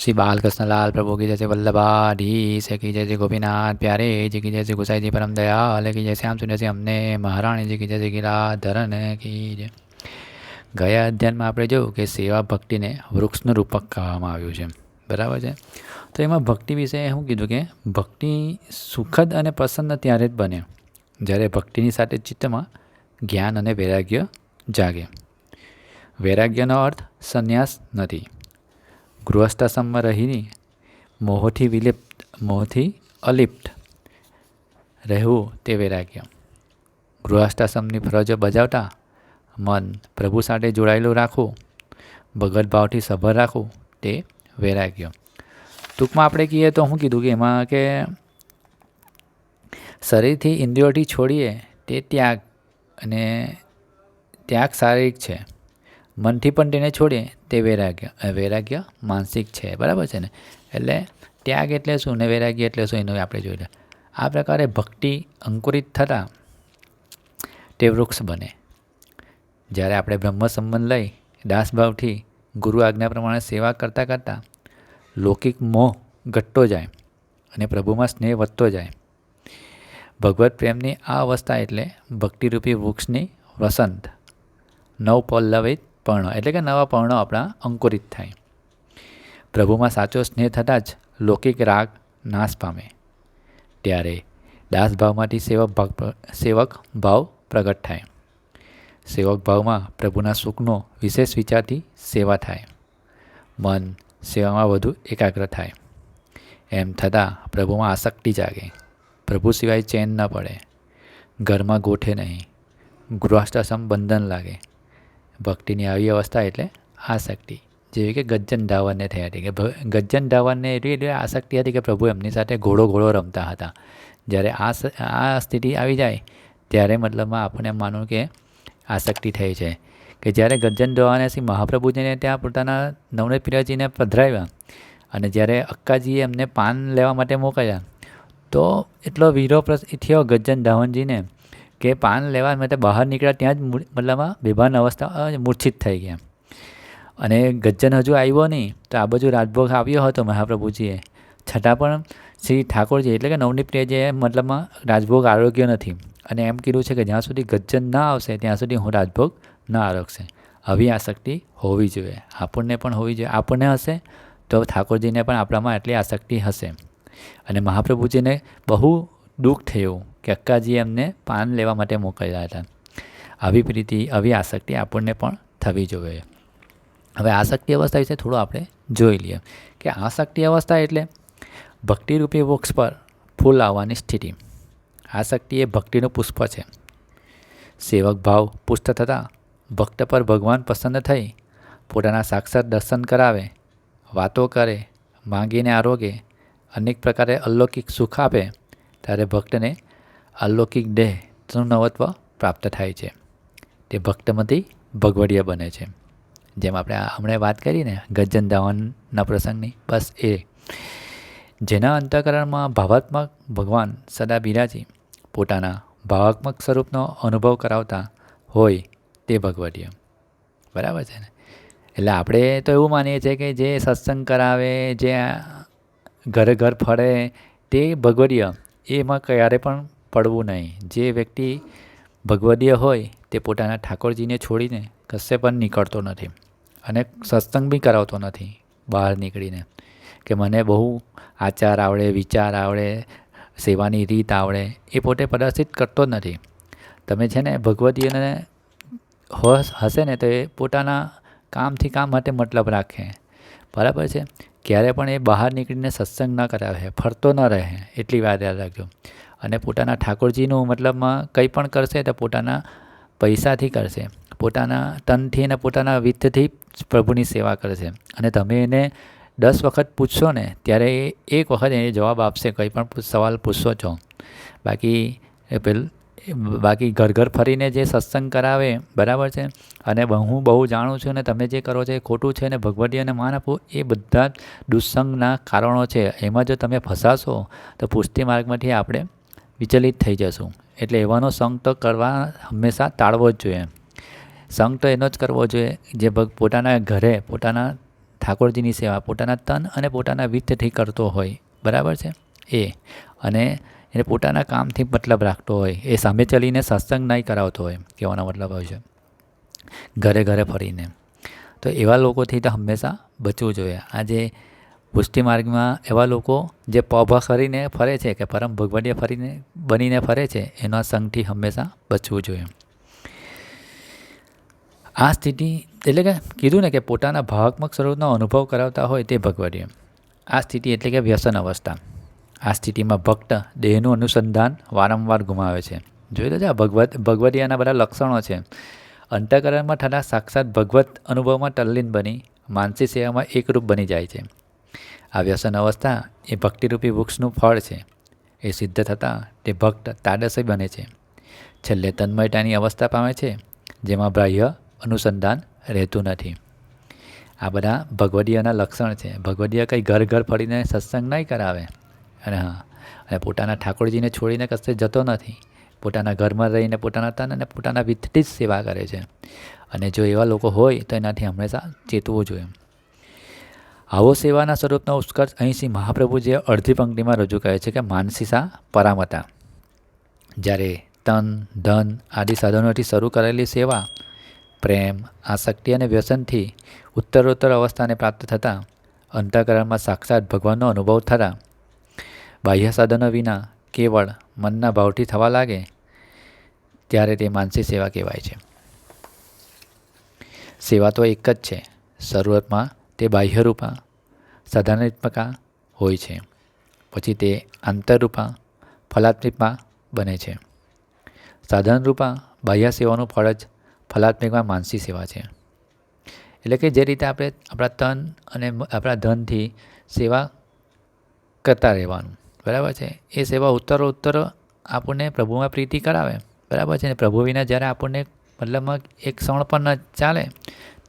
શ્રી બાલકૃષ્ણલાલ પ્રભુ કી જય શ્રી વલ્લભાધીશ, કી જય શ્રી ગોપીનાથ પ્યારે, જી કી જય શ્રી ગુસાઈજી પરમ દયાલ, કી જય શ્યામ સુંદર અમને મહારાણીજી કી જય શ્રી ગિરાધરન, કી જય. ગયા અધ્યયનમાં આપણે જોયું કે સેવા ભક્તિને વૃક્ષનું રૂપક કહેવામાં આવ્યું છે. બરાબર છે? તો એમાં ભક્તિ વિશે શું કીધું કે ભક્તિ સુખદ અને પ્રસન્ન ત્યારે જ બને, જ્યારે ભક્તિની સાથે ચિત્તમાં જ્ઞાન અને વૈરાગ્ય જાગે. વૈરાગ્યનો અર્થ સંન્યાસ નથી. ગૃહસ્થાશ્રમમાં રહીને મોહથી વિલિપ્ત, મોહથી અલિપ્ત રહેવું તે વૈરાગ્ય. ગૃહસ્થાશ્રમની ફરજો બજાવતા મન પ્રભુ સાથે જોડાયેલું રાખવું, ભગત ભાવથી સભર રાખવું તે વૈરાગ્ય. ટૂંકમાં આપણે કહીએ તો શું કીધું કે એમાં કે શરીરથી ઇન્દ્રિયોથી છોડીએ તે ત્યાગ અને ત્યાગ શારીરિક છે. મનથી પણ તેને છોડીએ તે વૈરાગ્ય. વૈરાગ્ય માનસિક છે, બરાબર છે ને? એટલે ત્યાગ એટલે શું ને વૈરાગ્ય એટલે શું એનું આપણે જોઈ લે આ પ્રકારે ભક્તિ અંકુરિત થતાં તે વૃક્ષ બને. જ્યારે આપણે બ્રહ્મ સંબંધ લઈ દાસભાવથી ગુરુ આજ્ઞા પ્રમાણે સેવા કરતાં કરતાં લૌકિક મોહ ઘટતો જાય અને પ્રભુમાં સ્નેહ વધતો જાય. ભગવત પ્રેમની આ અવસ્થા એટલે ભક્તિરૂપી વૃક્ષની વસંત. નવ પલ્લવિત પર્ણ, એટલે કે નવા પર્ણો આપણા અંકુરિત થાય. પ્રભુમાં સાચો સ્નેહ થતાં જ લૌકિક રાગ નાશ પામે. ત્યારે દાસભાવમાંથી સેવક ભાવ સેવક ભાવ પ્રગટ થાય. સેવક ભાવમાં પ્રભુના સુખનો વિશેષ વિચારથી સેવા થાય. મન સેવામાં વધુ એકાગ્ર થાય. એમ થતાં પ્રભુમાં આસક્તિ જાગે. પ્રભુ સિવાય ચેન ન પડે. ઘરમાં ગોઠે નહીં. ગૃહસ્થ બંધન લાગે. ભક્તિની આવી અવસ્થા એટલે આસક્તિ. જેવી કે ગજ્જન ધાવનને થઈ હતી કે ગજ્જન ધાવનને એટલી એટલી આસક્તિ હતી કે પ્રભુ એમની સાથે ઘોડો ઘોડો રમતા હતા. જ્યારે આ આ સ્થિતિ આવી જાય, ત્યારે મતલબમાં આપણે એમ માનવું કે આસક્તિ થઈ છે. કે જ્યારે ગજ્જન શ્રી મહાપ્રભુજીને ત્યાં પોતાના નવનીત પિરાજીને પધરાવ્યા અને જ્યારે અક્કાજીએ એમને પાન લેવા માટે મોકલ્યા, તો એટલો વીરો થયો ગજ્જન ધાવનજીને કે પાન લેવા માટે બહાર નીકળ્યા ત્યાં જ મતલબમાં બેભાન અવસ્થા મૂર્છિત થઈ ગયા. અને ગજ્જન હજુ આવ્યો નહીં, તો આ બાજુ રાજભોગ આવ્યો હતો મહાપ્રભુજીએ. છતાં પણ શ્રી ઠાકોરજી, એટલે કે નવનીત જે મતલબમાં રાજભોગ આરોગ્ય નથી. અને એમ કીધું છે કે જ્યાં સુધી ગજ્જન ના આવશે, ત્યાં સુધી હું રાજભોગ ન આરોગશે. આવી આસક્તિ હોવી જોઈએ. આપણને પણ હોવી જોઈએ. આપણને હશે તો ઠાકોરજીને પણ આપણામાં એટલી આસક્તિ હશે. અને મહાપ્રભુજીને બહુ દુઃખ થયું. કે અક્કાજી એમને પાન લેવા માટે મોકલ્યા હતા. આવી પ્રીતિ આવી આસક્તિ આપણને પણ થવી જોઈએ. હવે આસક્તિ અવસ્થા વિશે થોડું આપણે જોઈ લઈએ. કે આસક્તિ અવસ્થા એટલે ભક્તિરૂપી વૃક્ષ પર ફૂલ આવવાની સ્થિતિ. આસક્તિ એ ભક્તિનું પુષ્પ છે. સેવક ભાવ પુષ્ટ થતાં ભક્ત પર ભગવાન પસંદ થઈ પોતાના સાક્ષાત દર્શન કરાવે, વાતો કરે, માંગીને આરોગે, અનેક પ્રકારે અલૌકિક સુખ આપે, ત્યારે ભક્તને અલૌકિક દેહનું નવત્વ પ્રાપ્ત થાય છે. તે ભક્તમાંથી ભગવડીય બને છે. જેમ આપણે હમણાં વાત કરી ને ગજ્જન ધાવનના પ્રસંગની, બસ એ. જેના અંતઃકરણમાં ભાવાત્મક ભગવાન સદા બિરાજી, પોતાના ભાવાત્મક સ્વરૂપનો અનુભવ કરાવતા હોય તે ભગવડીય. બરાબર છે ને? એટલે આપણે તો એવું માનીએ છીએ કે જે સત્સંગ કરાવે, જે ઘરે ઘર ફરે તે ભગવડીય, એમાં ક્યારે પણ પડવું નહીં. જે વ્યક્તિ ભગવદીય હોય, તે પોતાના ઠાકોરજીને છોડીને કશે પણ નીકળતો નથી અને સત્સંગ બી કરાવતો નથી બહાર નીકળીને. કે મને બહુ આચાર આવડે, વિચાર આવડે, સેવાની રીત આવડે, એ પોતે પ્રદર્શિત કરતો જ નથી. તમે છે ને ભગવદીયને હશે ને, તો એ પોતાના કામથી કામ માટે મતલબ રાખે. બરાબર છે? ક્યારે પણ એ બહાર નીકળીને સત્સંગ ન કરાવે, ફરતો ન રહે, એટલી વાત યાદ રાખજો. અને પોતાના ઠાકોરજીનું મતલબમાં કંઈ પણ કરશે તો પોતાના પૈસાથી કરશે. પોતાના તનથી અને પોતાના વિત્તથી પ્રભુની સેવા કરશે. અને તમે એને દસ વખત પૂછશો ને, ત્યારે એ એક વખત એને જવાબ આપશે, કંઈ પણ સવાલ પૂછશો છો બાકી પેલ, બાકી ઘર ઘર ફરીને જે સત્સંગ કરાવે, બરાબર છે? અને હું બહુ જાણું છું અને તમે જે કરો છો એ ખોટું છે અને ભગવદીયને માન આપવું એ બધા જ દુસ્સંગના કારણો છે. એમાં જો તમે ફસાશો, તો પુષ્ટિ માર્ગમાંથી આપણે વિચલિત થઈ જશું. એટલે એવાનો સંગ તો કરવા હંમેશા ટાળવો જ જોઈએ. સંગ તો એનો જ કરવો જોઈએ જે ભગ પોતાના ઘરે, પોતાના ઠાકોરજીની સેવા, પોતાના તન અને પોતાના વિત્તથી કરતો હોય. બરાબર છે? એ. અને એને પોતાના કામથી મતલબ રાખતો હોય. એ સામે ચલીને સત્સંગ નહીં કરાવતો હોય, કહેવાનો મતલબ હોય છે. ઘરે ઘરે ફરીને. તો એવા લોકોથી તો હંમેશા બચવું જોઈએ. આજે પુષ્ટિ માર્ગમાં એવા લોકો જે પભ કરીને ફરે છે કે પરમ ભગવડીય ફરીને, બનીને ફરે છે, એના સંગથી હંમેશા બચવું જોઈએ. આ સ્થિતિ, એટલે કે કીધું ને કે પોતાના ભાવાત્મક સ્વરૂપનો અનુભવ કરાવતા હોય તે ભગવડીય આ સ્થિતિ એટલે કે વ્યસન અવસ્થા. આ સ્થિતિમાં ભક્ત દેહનું અનુસંધાન વારંવાર ગુમાવે છે. જોઈ લો છે ભગવત, ભગવદીયાના બધા લક્ષણો છે. અંતઃકરણમાં થતા સાક્ષાત ભગવત અનુભવમાં તલ્લીન બની માનસિક સેવામાં એકરૂપ બની જાય છે. આ વ્યસન અવસ્થા એ ભક્તિરૂપી વૃક્ષનું ફળ છે. એ સિદ્ધ થતાં તે ભક્ત તાડસય બને છે. છેલ્લે તન્મયતાની અવસ્થા પામે છે, જેમાં બાહ્ય અનુસંધાન રહેતું નથી. આ બધા ભગવદીયના લક્ષણ છે. ભગવદીય કંઈ ઘર ઘર ફરીને સત્સંગ નહીં કરાવે. અને હા, અને પોતાના ઠાકોરજીને છોડીને કશે જતો નથી. પોતાના ઘરમાં રહીને પોતાના તન અને પોતાના વિધથી જ સેવા કરે છે. અને જો એવા લોકો હોય તો એનાથી હંમેશા ચેતવું જોઈએ. આવો સેવાના સ્વરૂપનો ઉત્કર્ષ અહીંથી મહાપ્રભુજીએ અડધી પંક્તિમાં રજૂ કરે છે કે માનસીસા પરામતા. જ્યારે તન, ધન આદિ સાધનોથી શરૂ કરેલી સેવા, પ્રેમ, આસક્તિ અને વ્યસનથી ઉત્તરોત્તર અવસ્થાને પ્રાપ્ત થતાં અંતઃકરણમાં સાક્ષાત ભગવાનનો અનુભવ થતાં, બાહ્ય સાધનો વિના કેવળ મનના ભાવથી થવા લાગે, ત્યારે તે માનસિક સેવા કહેવાય છે. સેવા તો એક જ છે. શરૂઆતમાં તે બાહ્યરૂપા સાધારણાત્મકા હોય છે. પછી તે આંતરરૂપા, ફલાત્મિકમાં બને છે. સાધારણરૂપા બાહ્ય સેવાનું ફળ જ ફલાત્મિકમાં માનસી સેવા છે. એટલે કે જે રીતે આપણે આપણા તન અને આપણા ધનથી સેવા કરતા રહેવાનું. બરાબર છે? એ સેવા ઉત્તરો ઉત્તર આપણને પ્રભુમાં પ્રીતિ કરાવે. બરાબર છે? ને પ્રભુ વિના જ્યારે આપણને મતલબમાં એક ક્ષણ પણ ન ચાલે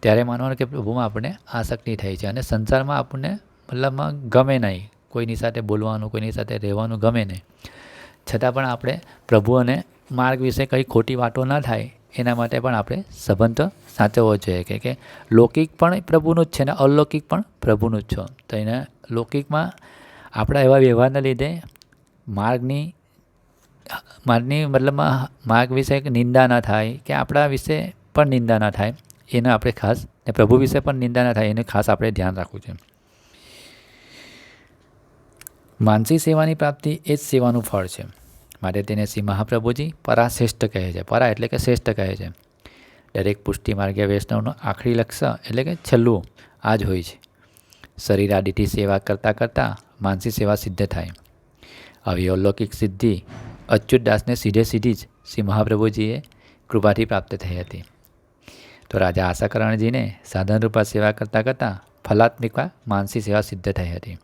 ત્યારે માનવાનું કે પ્રભુમાં આપણને આસક્તિ થઈ છે અને સંસારમાં આપણને મતલબમાં ગમે નહીં. કોઈની સાથે બોલવાનું, કોઈની સાથે રહેવાનું ગમે નહીં. છતાં પણ આપણે પ્રભુ અને માર્ગ વિશે કંઈ ખોટી વાતો ન થાય, એના માટે પણ આપણે સંબંધ સાચવવો જોઈએ. કે કે લૌકિક પણ પ્રભુનું જ છે ને અલૌકિક પણ પ્રભુનું જ છો. તો એને લૌકિકમાં આપણા એવા વ્યવહારના લીધે માર્ગની માર્ગની મતલબમાં માર્ગ વિશે નિંદા ન થાય, કે આપણા વિશે પણ નિંદા ન થાય. એને આપણે ખાસ, ને પ્રભુ વિશે પણ નિંદા ન થાય, એનું ખાસ આપણે ધ્યાન રાખવું છે. માનસી સેવાની પ્રાપ્તિ એ જ સેવાનું ફળ છે. માટે તેને શ્રી મહાપ્રભુજી પરાશ્રેષ્ઠ કહે છે. પરા એટલે કે શ્રેષ્ઠ કહે છે. દરેક પુષ્ટિ માર્ગે વૈષ્ણવનું આખરી લક્ષ્ય એટલે કે છેલ્લું આ જ હોય છે. શરીર આદિથી સેવા કરતાં કરતાં માનસી સેવા સિદ્ધ થાય. આવી અલૌકિક સિદ્ધિ અચ્યુત દાસને સીધે સીધી જ શ્રી મહાપ્રભુજીએ કૃપાથી પ્રાપ્ત થઈ હતી. તો રાજા આશાકરણજીને સાધન રૂપા સેવા કરતાં કરતાં ફલાત્મિકા માનસી સેવા સિદ્ધ થઈ હતી.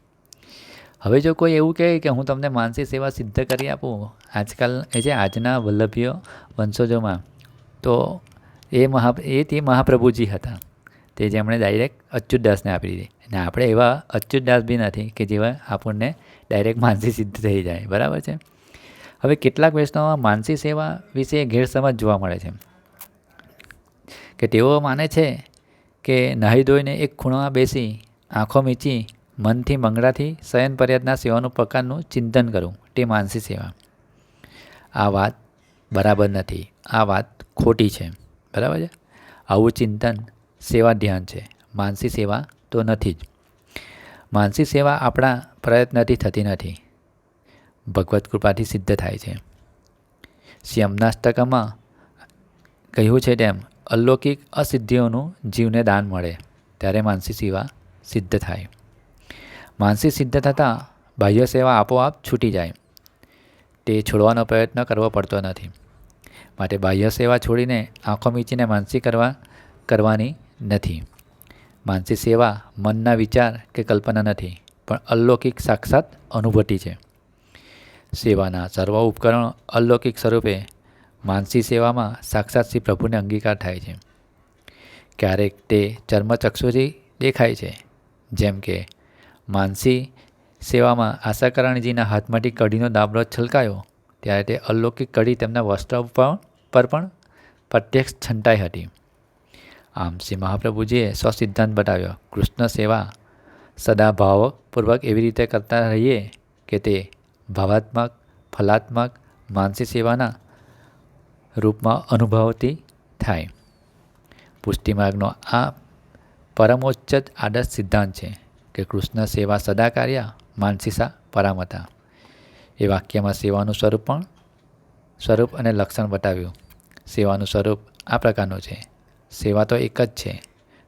હવે જો કોઈ એવું કહે કે હું તમને માનસી સેવા સિદ્ધ કરી આપું, આજકાલ એ જે આજના વલ્લભીઓ વંશજોમાં, તો એ મહા, એ તે મહાપ્રભુજી હતા. તે જેમણે ડાયરેક્ટ અચ્યુતદાસને આપી દીધી. અને આપણે એવા અચ્યુતદાસ બી નથી કે જેવા આપણને ડાયરેક્ટ માનસી સિદ્ધ થઈ જાય. બરાબર છે? હવે કેટલાક વૈષ્ણવમાં માનસી સેવા વિશે ગેરસમજ જોવા મળે છે. કે તેઓ માને છે કે નાહી ધોઈને એક ખૂણામાં બેસી આંખો મીચી મનથી મંગળાથી શયન પર્યાદના સેવાનું પ્રકારનું ચિંતન કરવું તે માનસી સેવા. આ વાત બરાબર નથી. આ વાત ખોટી છે. બરાબર છે? આવું ચિંતન સેવા ધ્યાન છે. માનસી સેવા તો નથી જ. માનસી સેવા આપણા પ્રયત્નથી થતી નથી. ભગવત કૃપાથી સિદ્ધ થાય છે. શ્રી અમનાષ્ટકમાં કહ્યું છે તેમ અલૌકિક અસિદ્ધિઓનું જીવને દાન મળે, ત્યારે માનસી સેવા સિદ્ધ થાય. માનસી સિદ્ધ થતાં બાહ્ય સેવા આપોઆપ છૂટી જાય. તે છોડવાનો પ્રયત્ન કરવો પડતો નથી. માટે બાહ્ય સેવા છોડીને આંખો મીચીને માનસી કરવા, કરવાની નથી. માનસી સેવા મનના વિચાર કે કલ્પના નથી, પણ અલૌકિક સાક્ષાત અનુભૂતિ છે. સેવાના સર્વ ઉપકરણો અલૌકિક સ્વરૂપે માનસી સેવામાં સાક્ષાત શ્રી પ્રભુને અંગીકાર થાય છે. ક્યારેક તે ચર્મચક્ષુથી દેખાય છે, જેમ કે, માનસી સેવામાં આશાકરણજીના હાથમાંથી કઢીનો દાબડો છલકાયો, ત્યારે તે અલૌકિક કઢી તેમના વસ્ત્ર પર પણ પ્રત્યક્ષ છંટાઈ હતી. આમ શ્રી મહાપ્રભુજીએ સ્વસિદ્ધાંત બતાવ્યો, કૃષ્ણ સેવા સદા ભાવપૂર્વક એવી રીતે કરતા રહીએ કે તે ભાવાત્મક, ફલાત્મક માનસી સેવાના રૂપમાં અનુભવતી થાય. પુષ્ટિ માર્ગનો આ પરમોચ્ચ આદર્શ સિદ્ધાંત છે કે કૃષ્ણ સેવા સદા માનસીસા પરામતા. એ વાક્યમાં સેવાનું સ્વરૂપ પણ સ્વરૂપ અને લક્ષણ બતાવ્યું. સેવાનું સ્વરૂપ આ પ્રકારનું છે. સેવા તો એક જ છે.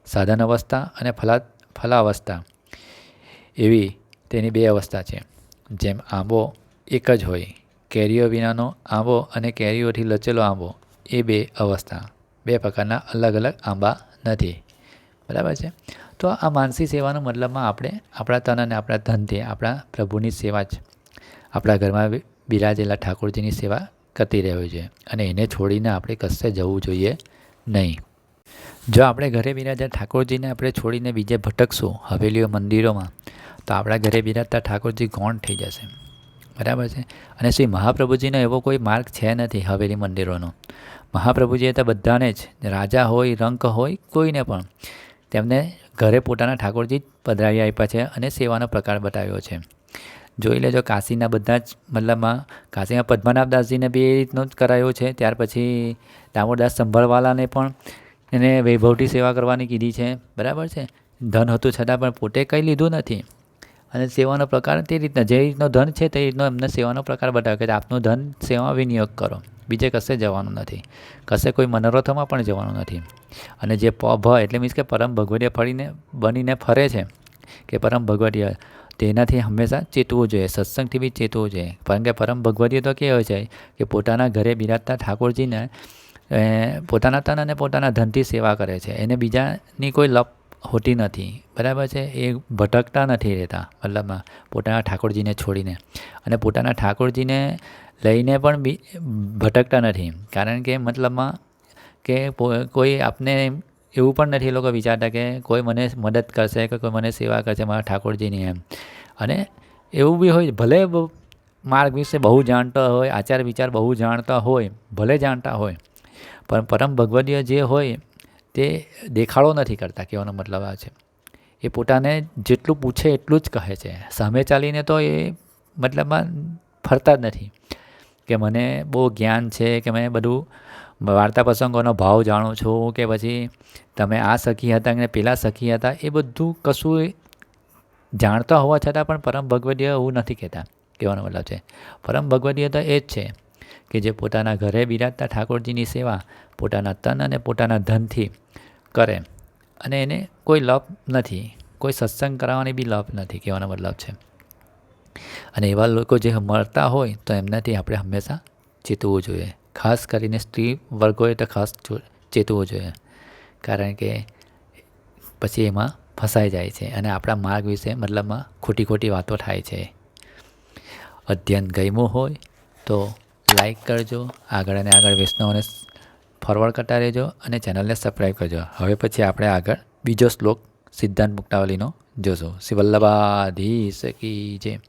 સાધન અવસ્થા અને ફલા, ફલાવસ્થા. એવી તેની બે અવસ્થા છે. જેમ આંબો એક જ હોય કેરીઓ વિનાનો આંબો અને કેરીઓથી લચેલો આંબો. એ બે અવસ્થા. બે પ્રકારના અલગ અલગ આંબા નથી. બરાબર છે? તો આ માનસી સેવાનો મતલબમાં આપણે આપણા તન અને આપણા ધનથી આપણા પ્રભુની સેવા જ. આપણા ઘરમાં બિરાજેલા ઠાકોરજીની સેવા કરતી રહેવી જોઈએ અને એને છોડીને આપણે કશે જવું જોઈએ નહીં. જો આપણે ઘરે બિરાજા ઠાકોરજીને આપણે છોડીને બીજે ભટકશું હવેલીઓ મંદિરોમાં, તો આપણા ઘરે બિરાજતા ઠાકોરજી ગૌણ થઈ જશે? બરાબર છે. અને શ્રી મહાપ્રભુજીનો એવો કોઈ માર્ગ છે નથી હવેલી મંદિરોનો. મહાપ્રભુજીએ તો બધાને જ, રાજા હોય, રંક હોય, કોઈને પણ તેમને ઘરે પોતાના ઠાકોરજી પધરાવી આપ્યા છે અને સેવાનો પ્રકાર બતાવ્યો છે. જોઈ લેજો કાશીના બધા જ મતલબમાં કાશીમાં પદ્મનાભદાસજીને બી એ રીતનું જ કરાયો છે. ત્યાર પછી દામોદાસ સંભળવાલાને પણ એને વૈભવથી સેવા કરવાની કીધી છે. બરાબર છે? ધન હતું છતાં પણ પોતે કંઈ લીધું નથી. અને સેવાનો પ્રકાર તે રીતના, જે રીતનો ધન છે તે રીતનો એમને સેવાનો પ્રકાર બતાવ્યો કે આપનું ધન સેવા વિનિયોગ કરો. બીજે કશે જવાનું નથી. કશે કોઈ મનોરથોમાં પણ જવાનું નથી. અને જે પ, ભ એટલે મીન્સ કે પરમ ભગવદીય ફરીને બનીને ફરે છે, કે પરમ ભગવદીય, તેનાથી હંમેશા ચેતવું જોઈએ, સત્સંગથી બી ચેતવું જોઈએ. કારણ કે પરમ ભગવતીય તો કેવો છે કે પોતાના ઘરે બિરાજતા ઠાકોરજીને પોતાના તન અને પોતાના ધનથી સેવા કરે છે. એને બીજાની કોઈ લપ હોતી નથી. બરાબર છે? એ ભટકતા નથી રહેતા મતલબમાં પોતાના ઠાકોરજીને છોડીને. અને પોતાના ઠાકોરજીને લઈને પણ બી ભટકતા નથી. કારણ કે મતલબમાં કે કોઈ આપને એવું પણ નથી એ લોકો વિચારતા કે કોઈ મને મદદ કરશે કે કોઈ મને સેવા કરશે મારા ઠાકોરજીની એમ. અને એવું બી હોય, ભલે માર્ગ વિશે બહુ જાણતા હોય, આચાર વિચાર બહુ જાણતા હોય, ભલે જાણતા હોય, પણ પરમ ભગવદીય જે હોય તે દેખાડો નથી કરતા, કહેવાનો મતલબ આ છે. એ પોતાને જેટલું પૂછે એટલું જ કહે છે. સામે ચાલીને તો એ મતલબમાં ફરતા જ નથી. કે મને બહુ જ્ઞાન છે કે મેં બધું વાર્તા પ્રસંગોનો ભાવ જાણું છું કે પછી તમે આ સખી હતા કે પેલા સખી હતા, એ બધું કશું જાણતા હોવા છતાં પણ પરમ ભગવદીય એવું નથી કહેતા, કહેવાનો મતલબ છે. પરમ ભગવદીય તો એ જ છે કે જે પોતાના ઘરે બિરાજતા ઠાકોરજીની સેવા, પોતાના તન અને પોતાના ધનથી કરે અને એને કોઈ લપ નથી, કોઈ સત્સંગ કરાવવાની બી લપ નથી કહેવાનો મતલબ છે. અને એવા લોકો જે મળતા હોય તો એમનાથી આપણે હંમેશા ચેતવું જોઈએ. ખાસ કરીને સ્ત્રી વર્ગોએ તો ખાસ ચેતવું જોઈએ. કારણ કે પછી એમાં ફસાઈ જાય છે અને આપણા માર્ગ વિશે મતલબમાં ખોટી ખોટી વાતો થાય છે. અધ્યયન ગમ્યું હોય તો લાઈક કરજો. આગળ અને આગળ વૈષ્ણવને ફોરવર્ડ કરતા રહેજો અને ચેનલને સબસ્ક્રાઈબ કરજો. હવે પછી આપણે આગળ બીજો શ્લોક સિદ્ધાંત મુક્તાવલીનો જોશું. શ્રી વલ્લભાધીશ જય.